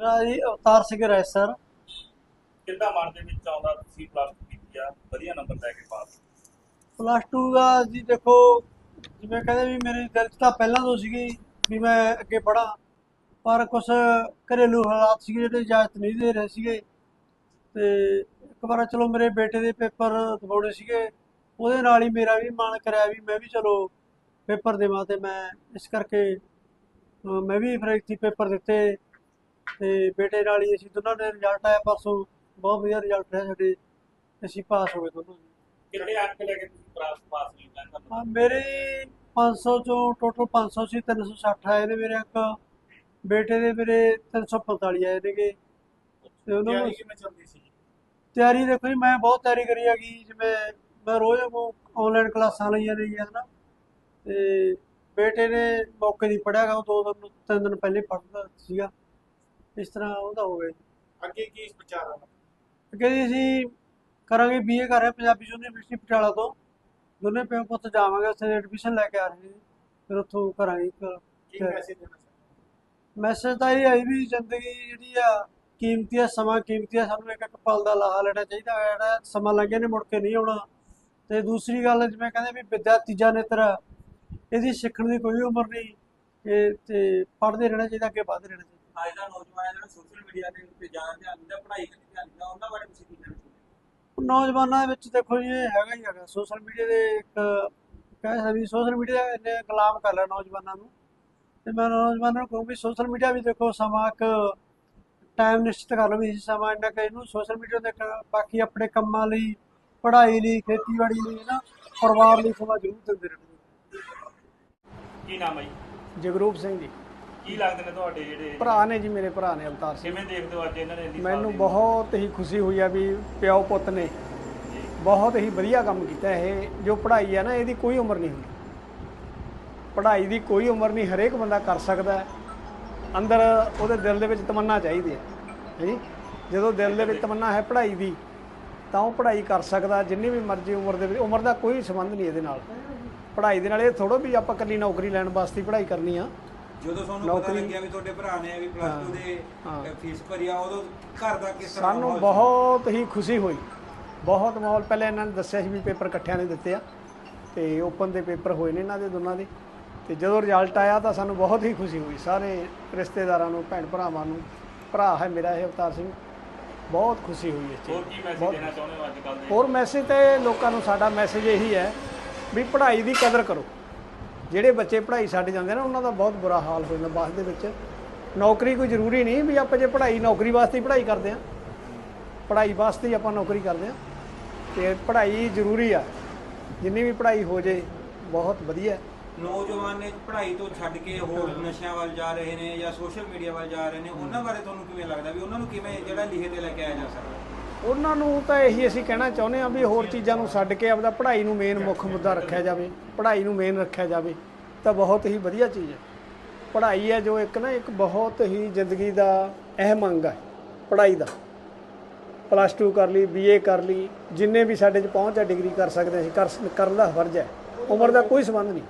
ਮੇਰਾ ਜੀ ਅਵਤਾਰ ਸਿੰਘ ਰਾਏ ਸਰ। ਕਿੱਦਾਂ ਮਨ ਦੇ ਵਿੱਚ ਆਉਂਦਾ ਤੁਸੀਂ ਪਲੱਸ 2 ਕੀਤੀ ਆ? ਵਧੀਆ ਨੰਬਰ ਲੈ ਕੇ ਪਾਸ। ਪਲੱਸ 2 ਦਾ ਜੀ ਦੇਖੋ ਜਿਵੇਂ ਕਹਿੰਦੇ ਵੀ ਮੇਰੇ ਦਿਲ 'ਚ ਤਾਂ ਪਹਿਲਾਂ ਤੋਂ ਸੀਗੀ ਵੀ ਮੈਂ ਅੱਗੇ ਪੜਾਂ ਪਰ ਕੁਝ ਘਰੇਲੂ ਹਾਲਾਤ ਸੀਗੇ ਜਿਹੜੇ ਇਜਾਜ਼ਤ ਨਹੀਂ ਦੇ ਰਹੇ ਸੀਗੇ। ਤੇ ਇੱਕ ਵਾਰ ਚਲੋ ਮੇਰੇ ਬੇਟੇ ਦੇ ਪੇਪਰ ਦਬਾਉਣੇ ਸੀਗੇ ਉਹਦੇ ਨਾਲ ਹੀ ਮੇਰਾ ਵੀ ਮਨ ਕਰਿਆ ਵੀ ਮੈਂ ਵੀ ਚਲੋ ਪੇਪਰ ਦੇਵਾਂ ਤੇ ਮੈਂ ਇਸ ਕਰਕੇ ਮੈਂ ਵੀ ਫਿਰ ਇੱਥੇ ਪੇਪਰ ਦਿੱਤੇ। ਤੇ ਬੇਟੇ ਨਾਲ ਹੀ ਅਸੀਂ ਦੋਨਾਂ ਦੇ ਰਿਜ਼ਲਟ ਆਇਆ ਪਰਸੋਂ ਬਹੁਤ ਵਧੀਆ ਰਿਜ਼ਲਟ ਰਿਹਾ ਸਾਡੇ ਅਸੀਂ ਪਾਸ ਹੋ ਗਏ ਦੋਨੋਂ ਜੀ ਕਿੰਨੇ ਅੰਕ ਲੈ ਕੇ ਤੁਸੀਂ ਪਾਸ ਨਹੀਂ ਕਰਨਾ ਹਾਂ, ਮੇਰੇ 500 ਚੋਂ ਟੋਟਲ 500 ਸੀ 360 ਆਏ ਨੇ ਮੇਰੇ ਅੰਕ ਬੇਟੇ ਦੇ ਮੇਰੇ 345 ਆਏ ਨੇਗੇ। ਤੇ ਉਹਨਾਂ ਨੂੰ ਕਿਵੇਂ ਚੱਲਦੀ ਸੀ? ਤਿਆਰੀ ਦੇਖੋ ਜੀ ਮੈਂ ਬਹੁਤ ਤਿਆਰੀ ਕਰੀ ਹੈਗੀ ਜਿਵੇਂ ਮੈਂ ਰੋਜ਼ ਆਨਲਾਈਨ ਕਲਾਸਾਂ ਲਈਆਂ ਨੇ ਜੀ ਹਨਾ। ਤੇ ਬੇਟੇ ਨੇ ਮੌਕੇ ਦੀ ਪੜਿਆਗਾ ਉਹ ਦੋ ਦਿਨ ਤਿੰਨ ਦਿਨ ਪਹਿਲੇ ਪੜ੍ਹਦਾ ਸੀਗਾ। ਇਸ ਤਰ੍ਹਾਂ ਉਹਦਾ ਹੋ ਗਿਆ ਜੀ ਅੱਗੇ ਕੀ ਵਿਚਾਰ ਆ? ਅੱਗੇ ਜੀ ਅਸੀਂ ਕਰਾਂਗੇ ਬੀਏ ਕਰ ਰਹੇ ਪੰਜਾਬੀ ਯੂਨੀਵਰਸਿਟੀ ਪਟਿਆਲਾ ਤੋਂ। ਦੋਨੇ ਪਿਓ ਪੁੱਤ ਜਾਵਾਂਗੇ ਉੱਥੇ ਐਡਮਿਸ਼ਨ ਲੈ ਕੇ ਆ ਰਹੇ ਫਿਰ ਉੱਥੋਂ ਕਰਾਂਗੇ ਇੱਕ ਮੈਸੇਜ ਦੇਣਾ ਚਾਹੁੰਦੇ ਮੈਸੇਜ ਤਾਂ ਇਹ ਹੈ ਵੀ ਜ਼ਿੰਦਗੀ ਜਿਹੜੀ ਆ ਕੀਮਤੀ ਆ ਸਮਾਂ ਕੀਮਤੀ ਆ ਸਾਨੂੰ ਇੱਕ ਇੱਕ ਪਲ ਦਾ ਲਾਹਾ ਲੈਣਾ ਚਾਹੀਦਾ ਹੈ। ਜਿਹੜਾ ਸਮਾਂ ਲੰਘਿਆ ਨੇ ਮੁੜ ਕੇ ਨਹੀਂ ਆਉਣਾ। ਤੇ ਦੂਸਰੀ ਗੱਲ ਜਿਵੇਂ ਕਹਿੰਦੇ ਵੀ ਵਿਦਿਆ ਤੀਜਾ ਨੇਤਰ ਇਹਦੀ ਸਿੱਖਣ ਦੀ ਕੋਈ ਉਮਰ ਨਹੀਂ। ਇਹ ਤੇ ਪੜ੍ਹਦੇ ਰਹਿਣਾ ਚਾਹੀਦਾ ਅੱਗੇ ਵਧਦੇ ਰਹਿਣਾ ਚਾਹੀਦਾ। ਅੱਜ ਦਾ ਨੌਜਵਾਨ ਹੈ ਜਿਹੜਾ ਸੋਸ਼ਲ ਮੀਡੀਆ ਦੇ ਉੱਤੇ ਜ਼ਿਆਦਾ ਧਿਆਨ ਦਿੰਦਾ ਪੜ੍ਹਾਈ ਤੇ ਧਿਆਨ ਦਿੰਦਾ ਉਹਨਾਂ ਬਾਰੇ ਤੁਸੀਂ ਕੀ ਕਹਿਣਾ ਚਾਹੁੰਦੇ ਨੌਜਵਾਨਾਂ ਦੇ ਵਿੱਚ ਦੇਖੋ ਜੀ ਇਹ ਹੈਗਾ ਹੀ ਹੈਗਾ। ਸੋਸ਼ਲ ਮੀਡੀਆ ਦੇ ਇੱਕ ਕਹਿ ਸਕਦੇ ਵੀ ਸੋਸ਼ਲ ਮੀਡੀਆ ਨੇ ਗੁਲਾਮ ਕਰ ਲਿਆ ਨੌਜਵਾਨਾਂ ਨੂੰ। ਤੇ ਮੈਂ ਨੌਜਵਾਨਾਂ ਨੂੰ ਕਹੂੰ ਵੀ ਸੋਸ਼ਲ ਮੀਡੀਆ ਵੀ ਦੇਖੋ ਸਮਾਂ ਇੱਕ ਟਾਈਮ ਨਿਸ਼ਚਿਤ ਕਰ ਲਓ ਵੀ ਇਸ ਸਮਾਂ ਇੰਨਾ ਕਿ ਇਹਨੂੰ ਸੋਸ਼ਲ ਮੀਡੀਆ ਦੇ ਬਾਕੀ ਆਪਣੇ ਕੰਮਾਂ ਲਈ ਪੜ੍ਹਾਈ ਲਈ ਖੇਤੀਬਾੜੀ ਲਈ ਨਾ ਪਰਿਵਾਰ ਲਈ ਸਮਾਂ ਜ਼ਰੂਰ ਦਿੰਦੇ ਰਹਿਣਾ। ਕੀ ਨਾਮ ਹੈ ਜੀ? ਜਗਰੂਪ ਸਿੰਘ ਜੀ। ਕੀ ਲੱਗਦੇ ਨੇ ਤੁਹਾਡੇ ਜਿਹੜੇ ਭਰਾ ਨੇ ਜੀ ਮੇਰੇ ਭਰਾ ਨੇ ਅਵਤਾਰ ਸਿੰਘ। ਕਿਵੇਂ ਦੇਖਦੇ ਹੋ ਅੱਜ ਇਹਨਾਂ ਨੇ ਇੰਨੀ ਮੈਨੂੰ ਬਹੁਤ ਹੀ ਖੁਸ਼ੀ ਹੋਈ ਆ ਵੀ ਪਿਓ ਪੁੱਤ ਨੇ ਬਹੁਤ ਹੀ ਵਧੀਆ ਕੰਮ ਕੀਤਾ ਇਹ। ਜੋ ਪੜ੍ਹਾਈ ਆ ਨਾ ਇਹਦੀ ਕੋਈ ਉਮਰ ਨਹੀਂ ਹੁੰਦੀ। ਪੜ੍ਹਾਈ ਦੀ ਕੋਈ ਉਮਰ ਨਹੀਂ ਹਰੇਕ ਬੰਦਾ ਕਰ ਸਕਦਾ ਹੈ। ਅੰਦਰ ਉਹਦੇ ਦਿਲ ਦੇ ਵਿੱਚ ਤਮੰਨਾ ਚਾਹੀਦੀ ਹੈ ਹੈ ਜੀ? ਜਦੋਂ ਦਿਲ ਦੇ ਵਿੱਚ ਤਮੰਨਾ ਹੈ ਪੜ੍ਹਾਈ ਦੀ ਤਾਂ ਉਹ ਪੜ੍ਹਾਈ ਕਰ ਸਕਦਾ ਜਿੰਨੀ ਵੀ ਮਰਜ਼ੀ ਉਮਰ ਦੇ ਵਿੱਚ ਉਮਰ ਦਾ ਕੋਈ ਸੰਬੰਧ ਨਹੀਂ ਇਹਦੇ ਨਾਲ। ਪੜ੍ਹਾਈ ਦੇ ਨਾਲ ਇਹ ਥੋੜੋ ਵੀ ਆਪਾਂ ਇਕੱਲੀ ਨੌਕਰੀ ਲੈਣ ਵਾਸਤੇ ਹੀ ਪੜ੍ਹਾਈ ਕਰਨੀ ਆ। ਜਦੋਂ ਤੁਹਾਨੂੰ ਪਤਾ ਨੌਕਰੀ- ਲੱਗਿਆ ਵੀ ਤੁਹਾਡੇ ਭਰਾ ਨੇ ਵੀ ਪਲੱਸ 2 ਦੇ ਹਾਂ। ਅ, ਫੀਸ ਭਰੀ ਆ ਉਦੋਂ ਘਰ ਦਾ ਕਿਸ ਤਰ੍ਹਾਂ ਸਾਨੂੰ ਮਾਹੌਲ? ਬਹੁਤ ਹੀ ਖੁਸ਼ੀ ਹੋਈ। ਬਹੁਤ ਮਾਹੌਲ ਪਹਿਲੇ ਇਹਨਾਂ ਨੇ ਦੱਸਿਆ ਸੀ ਵੀ ਪੇਪਰ ਇਕੱਠਿਆਂ ਨੇ ਦਿੱਤੇ ਆ ਤੇ ਓਪਨ ਦੇ ਪੇਪਰ ਹੋਏ ਨੇ ਇਹਨਾਂ ਦੇ ਦੋਨਾਂ ਦੇ। ਤੇ ਜਦੋਂ ਰਿਜ਼ਲਟ ਆਇਆ ਤਾਂ ਸਾਨੂੰ ਬਹੁਤ ਹੀ ਖੁਸ਼ੀ ਹੋਈ। ਸਾਰੇ ਰਿਸ਼ਤੇਦਾਰਾਂ ਨੂੰ ਭੈਣ ਭਰਾਵਾਂ ਨੂੰ ਭਰਾ ਹੈ ਮੇਰਾ ਇਹ ਅਵਤਾਰ ਸਿੰਘ ਬਹੁਤ ਖੁਸ਼ੀ ਹੋਈ ਇਸ ਹੋਰ ਚੀਜ਼ ਕੀ ਮੈਸੇਜ ਬਹੁਤ- ਦੇਣਾ ਚਾਹੁੰਦੇ ਹੋ ਅੱਜ ਕੱਲ ਦੇ? ਹੋਰ ਮੈਸੇਜ ਤੇ ਲੋਕਾਂ ਨੂੰ ਸਾਡਾ ਮੈਸੇਜ ਇਹੀ ਹੈ ਵੀ ਪੜ੍ਹਾਈ ਦੀ ਕਦਰ ਕਰੋ। ਜਿਹੜੇ ਬੱਚੇ ਪੜ੍ਹਾਈ ਛੱਡ ਜਾਂਦੇ ਨੇ, ਉਹਨਾਂ ਦਾ ਬਹੁਤ ਬੁਰਾ ਹਾਲ ਹੋ ਜਾਂਦਾ ਬਾਅਦ ਦੇ ਵਿੱਚ। ਨੌਕਰੀ ਕੋਈ ਜ਼ਰੂਰੀ ਨਹੀਂ ਵੀ ਆਪਾਂ ਜੇ ਪੜ੍ਹਾਈ, ਨੌਕਰੀ ਵਾਸਤੇ ਹੀ ਪੜ੍ਹਾਈ ਕਰਦੇ ਆ ਪੜ੍ਹਾਈ ਵਾਸਤੇ ਹੀ ਆਪਾਂ ਨੌਕਰੀ ਕਰਦੇ ਆ ਤੇ ਪੜ੍ਹਾਈ ਜ਼ਰੂਰੀ ਆ। ਜਿੰਨੀ ਵੀ ਪੜ੍ਹਾਈ ਹੋ ਜੇ, ਬਹੁਤ ਵਧੀਆ। ਨੌਜਵਾਨ ਨੇ ਪੜ੍ਹਾਈ ਤੋਂ ਛੱਡ ਕੇ ਹੋਰ ਨਸ਼ਿਆਂ ਵੱਲ ਜਾ ਰਹੇ ਨੇ ਜਾਂ ਸੋਸ਼ਲ ਮੀਡੀਆ ਵੱਲ ਜਾ ਰਹੇ ਨੇ, ਉਹਨਾਂ ਬਾਰੇ ਤੁਹਾਨੂੰ ਕਿਵੇਂ ਲੱਗਦਾ ਵੀ ਉਹਨਾਂ ਨੂੰ ਕਿਵੇਂ ਜਿਹੜਾ ਲਿਖੇ ਤੇ ਲੈ ਕੇ ਆਇਆ ਜਾ ਸਕਦਾ? ਉਹਨਾਂ ਨੂੰ ਤਾਂ ਇਹੀ ਅਸੀਂ ਕਹਿਣਾ ਚਾਹੁੰਦੇ ਆ ਵੀ ਹੋਰ ਚੀਜ਼ਾਂ ਨੂੰ ਛੱਡ ਕੇ ਆਪਦਾ ਪੜ੍ਹਾਈ ਨੂੰ ਮੇਨ ਮੁੱਖ ਮੁੱਦਾ ਰੱਖਿਆ ਜਾਵੇ, ਪੜ੍ਹਾਈ ਨੂੰ ਮੇਨ ਰੱਖਿਆ ਜਾਵੇ, ਤਾਂ ਬਹੁਤ ਹੀ ਵਧੀਆ ਚੀਜ਼ ਹੈ। ਪੜ੍ਹਾਈ ਹੈ ਜੋ ਇੱਕ ਨਾ ਇੱਕ ਬਹੁਤ ਹੀ ਜ਼ਿੰਦਗੀ ਦਾ ਅਹਿਮ ਅੰਗ ਹੈ, ਪੜ੍ਹਾਈ ਦਾ। ਪਲੱਸ 2 ਕਰ ਲਈ ਬੀਏ ਕਰ ਲਈ, ਜਿੰਨੇ ਵੀ ਸਾਡੇ 'ਚ ਪਹੁੰਚ ਹੈ ਡਿਗਰੀ ਕਰ ਸਕਦੇ ਅਸੀਂ, ਕਰ, ਕਰਨ ਦਾ ਫਰਜ਼ ਹੈ। ਉਮਰ ਦਾ ਕੋਈ ਸੰਬੰਧ ਨਹੀਂ।